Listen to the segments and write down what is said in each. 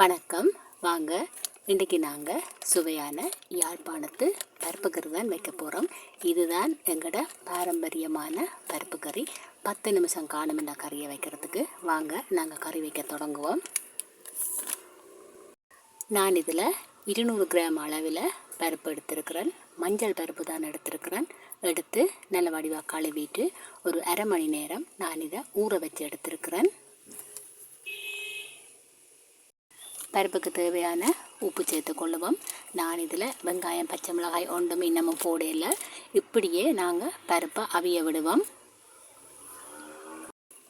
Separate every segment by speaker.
Speaker 1: வணக்கம். வாங்க இன்றைக்கி நாங்கள் சுவையான யாழ்ப்பாணத்து பருப்பு கறி தான் வைக்க போகிறோம் இதுதான் எங்களோட பாரம்பரியமான பருப்பு கறி. பத்து நிமிஷம் காணும் இந்த கறியை வைக்கிறதுக்கு. வாங்க நாங்கள் கறி வைக்க தொடங்குவோம். நான் இதில் இருநூறு கிராம் அளவில் பருப்பு எடுத்திருக்கிறேன். மஞ்சள் பருப்பு தான் எடுத்திருக்கிறேன். எடுத்து நல்ல வடிவாக கழுவிட்டு ஒரு அரை மணி நேரம் நான் இதை ஊற வச்சு எடுத்திருக்கிறேன். பருப்புக்கு தேவையான உப்பு சேர்த்து கொள்ளுவோம். நான் இதில் வெங்காயம் பச்சை மிளகாய் ஒன்றும் இன்னமும் போடையில் இப்படியே நாங்கள் பருப்பை அவிய விடுவோம்.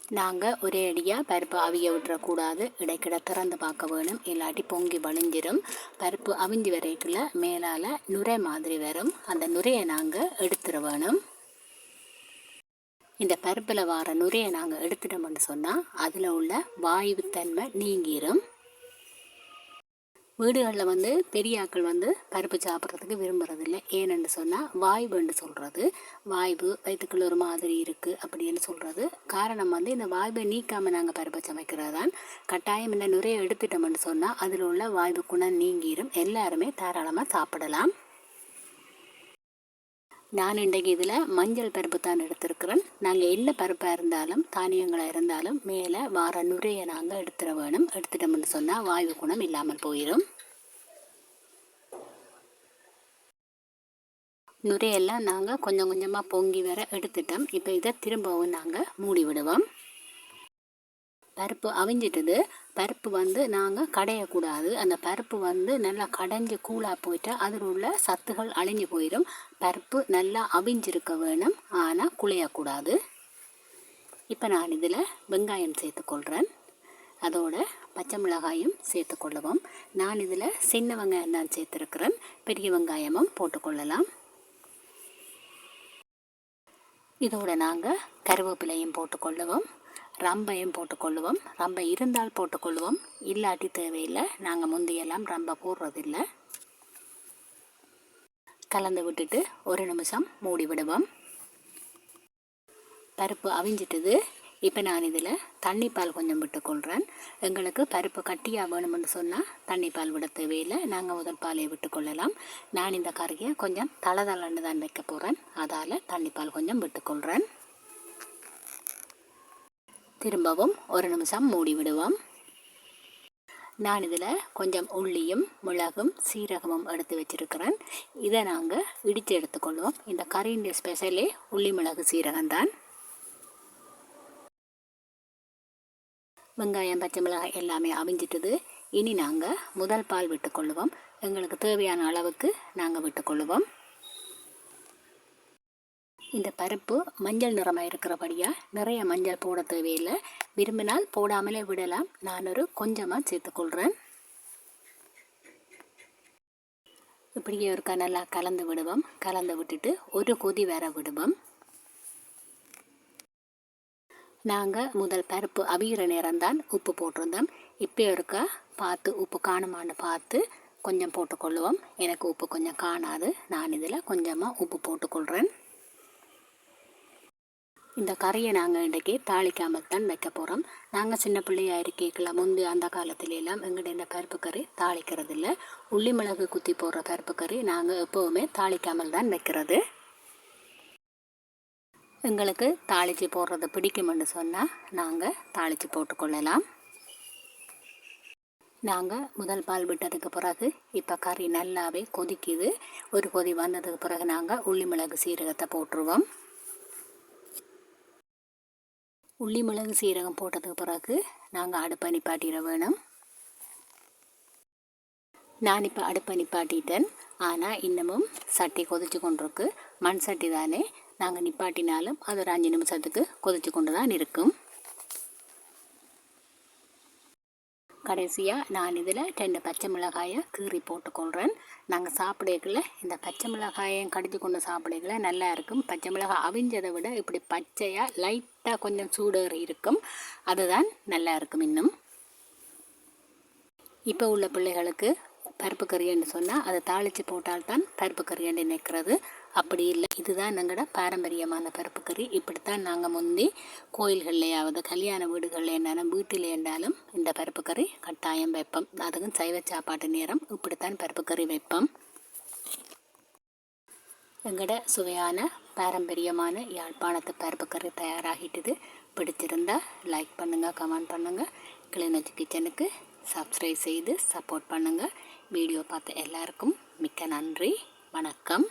Speaker 1: நாங்கள் ஒரே அடியாக பருப்பை அவிய விட்டுறக்கூடாது. இடைக்கிட திறந்து பார்க்க வேணும். இல்லாட்டி பொங்கி வழிஞ்சிரும். பருப்பு அவிஞ்சி வரைக்குள்ள மேலால் நுரை மாதிரி வரும். அந்த நுரையை நாங்கள் எடுத்துட வேணும். இந்த பருப்பில் வர நுரையை நாங்கள் எடுத்துட்டோம்னு சொன்னால் அதில் உள்ள வாயுத்தன்மை நீங்கிரும். வீடுகளில் வந்து பெரிய ஆக்கள் வந்து பருப்பு சாப்பிட்றதுக்கு விரும்புகிறதில்ல ஏனென்று சொன்னால் வாய்வுன்னு சொல்கிறது வாய்வு வயிற்றுக்குள்ள ஒரு மாதிரி இருக்குது அப்படின்னு சொல்கிறது காரணம் வந்து இந்த வாய்வை நீக்காமல் நாங்கள் பருப்பு சமைக்கிறது தான் கட்டாயம் இந்த நுரையை எடுத்துட்டோம்னு சொன்னால் அதில் உள்ள வாய்வு குணம் நீங்கிடும் எல்லாருமே தாராளமாக சாப்பிடலாம். நான் இன்றைக்கு இதில் மஞ்சள் பருப்பு தான் எடுத்திருக்கிறேன். நாங்கள் என்ன பருப்பாக இருந்தாலும் தானியங்களாக இருந்தாலும் மேலே வார நுரையை நாங்கள் எடுத்துட வேணும். எடுத்துட்டோம்னு சொன்னால் வாயு குணம் இல்லாமல் போயிடும் நுரையெல்லாம் நாங்கள் கொஞ்சம் கொஞ்சமாக பொங்கி வர எடுத்துட்டோம். இப்போ இதை திரும்பவும் நாங்கள் மூடி விடுவோம். பருப்பு அவிஞ்சிட்டது. பருப்பு வந்து நாங்கள் கடையக்கூடாது. அந்த பருப்பு வந்து நல்லா கடைஞ்சி கூலாக போயிட்டா அதில் உள்ள சத்துகள் அழிஞ்சு போயிடும். பருப்பு நல்லா அவிஞ்சிருக்க வேணும். ஆனால் குழையக்கூடாது. இப்போ நான் இதில் வெங்காயம் சேர்த்துக்கொள்கிறேன். அதோட பச்சை மிளகாயும் சேர்த்துக்கொள்ளுவோம். நான் இதில் சின்ன வெங்காயம் தான் சேர்த்துருக்கிறேன். பெரிய வெங்காயமும் போட்டுக்கொள்ளலாம். இதோட நாங்கள் கருவேப்பிலையும் போட்டுக்கொள்ளுவோம். ரம்பையும் போட்டுக்கொள்ளுவோம். ரம்பை இருந்தால் போட்டுக்கொள்ளுவோம். இல்லாட்டி தேவையில்லை. நாங்கள் முந்தையெல்லாம் ரம்பை போடுறதில்லை. கலந்து விட்டுட்டு ஒரு நிமிஷம் மூடி விடுவோம். பருப்பு அவிஞ்சிட்டது. இப்போ நான் இதில் தண்ணி பால் கொஞ்சம் விட்டுக்கொள்கிறேன் எங்களுக்கு பருப்பு கட்டியாக வேணும்னு சொன்னால் தண்ணி பால் விட தேவையில்லை. நாங்கள் முதல் பாலை விட்டுக்கொள்ளலாம். நான் இந்த கறியை கொஞ்சம் தள தளன்னு தான் வைக்க போகிறேன் அதால் தண்ணி பால் கொஞ்சம் விட்டுக்கொள்கிறேன் திரும்பவும் ஒரு நிமிஷம் மூடி விடுவோம் நான் இதில் கொஞ்சம் உள்ளியும் மிளகும் சீரகமும் எடுத்து வச்சுருக்கிறேன். இதை நாங்கள் இடித்து எடுத்துக்கொள்வோம். இந்த கறியின் ஸ்பெஷலே உள்ளி மிளகு சீரகம் தான். வெங்காயம் பச்சை மிளகாய் எல்லாமே அவிஞ்சிட்டது. இனி நாங்கள் முதல் பால் விட்டுக்கொள்ளுவோம் எங்களுக்கு தேவையான அளவுக்கு நாங்கள் விட்டுக்கொள்ளுவோம் இந்த பருப்பு மஞ்சள் நிறமாக இருக்கிறபடியாக நிறைய மஞ்சள் போட தேவையில்லை. விரும்பினால் போடாமலே விடலாம். நான் ஒரு கொஞ்சமாக சேர்த்துக்கொள்கிறேன் இப்படியே ஒருக்கா நல்லா கலந்து விடுவோம். கலந்து விட்டுட்டு ஒரு கொதி வர விடுவோம். நாங்கள் முதல் பருப்பு அவிகிற நேரம்தான் உப்பு போட்டிருந்தோம். இப்போ இருக்க பார்த்து உப்பு காணுமான்னு பார்த்து கொஞ்சம் போட்டுக்கொள்ளுவோம் எனக்கு உப்பு கொஞ்சம் காணாது. நான் இதில் கொஞ்சமாக உப்பு போட்டுக்கொள்கிறேன் இந்த கறியை நாங்கள் இன்றைக்கி தாளிக்காமல் தான் வைக்க போகிறோம் நாங்கள் சின்ன பிள்ளையாக இருக்கேக்கல முந்தி அந்த காலத்திலெல்லாம் எங்கள்கிட்ட இந்த பருப்பு கறி தாளிக்கிறது இல்லை உள்ளி மிளகு குத்தி போடுற பருப்பு கறி நாங்கள் எப்போவுமே தாளிக்காமல் தான் வைக்கிறது. எங்களுக்கு தாளித்து போடுறது பிடிக்குமென்று சொன்னால் நாங்கள் தாளித்து போட்டுக்கொள்ளலாம் நாங்கள் முதல் பால் விட்டதுக்கு பிறகு இப்போ கறி நல்லாவே கொதிக்குது. ஒரு கொதி வந்ததுக்கு பிறகு நாங்கள் உள்ளி மிளகு சீரகத்தை போட்டுருவோம். உள்ளி மிளகு சீரகம் போட்டதுக்கு பிறகு நாங்கள் அடுப்பை நிப்பாட்டிட வேணும். நான் இப்போ அடுப்பை நிப்பாட்டிட்டேன். ஆனால் இன்னமும் சட்டி கொதிச்சு கொண்டிருக்கு. மண் சட்டி தானே நாங்கள் நிப்பாட்டினாலும் அது ஒரு அஞ்சு நிமிஷத்துக்கு கொதிச்சு கொண்டு தான் இருக்கும். கடைசியாக நான் இதில் ரெண்டு பச்சை மிளகாயை கீறி போட்டுக்கொள்கிறேன் நாங்கள் சாப்பிடக்குள்ள இந்த பச்சை மிளகாயையும் கடிச்சு கொண்டு சாப்பிடக்குள்ள நல்லா இருக்கும். பச்சை மிளகாய் அவிஞ்சதை விட இப்படி பச்சையாக லைட்டாக கொஞ்சம் சூடேறி இருக்கும். அதுதான் நல்லா இருக்கும் இன்னும். இப்போ உள்ள பிள்ளைகளுக்கு பருப்பு கறின்னு சொன்னால் அதை தாளித்து போட்டால்தான் பருப்பு கறியண்டு நிற்கிறது அப்படி இல்லை. இதுதான் எங்களோட பாரம்பரியமான பருப்பு கறி. இப்படித்தான் நாங்கள் முந்தி கோயில்கள்லையாவது கல்யாண வீடுகளில் என்னாலும் வீட்டில் என்றாலும் இந்த பருப்பு கறி கட்டாயம் வைப்போம். அதுக்கும் சைவ சாப்பாட்டு நேரம் இப்படித்தான் பருப்பு கறி வைப்போம். எங்களோட சுவையான பாரம்பரியமான யாழ்ப்பாணத்து பருப்பு கறி தயாராகிட்டுது. பிடிச்சிருந்தா லைக் பண்ணுங்கள் கமெண்ட் பண்ணுங்கள் கிளிநொச்சி கிச்சனுக்கு சப்ஸ்கிரைப் செய்து சப்போர்ட் பண்ணுங்கள் வீடியோ பார்த்த எல்லாருக்கும் மிக்க நன்றி. வணக்கம்.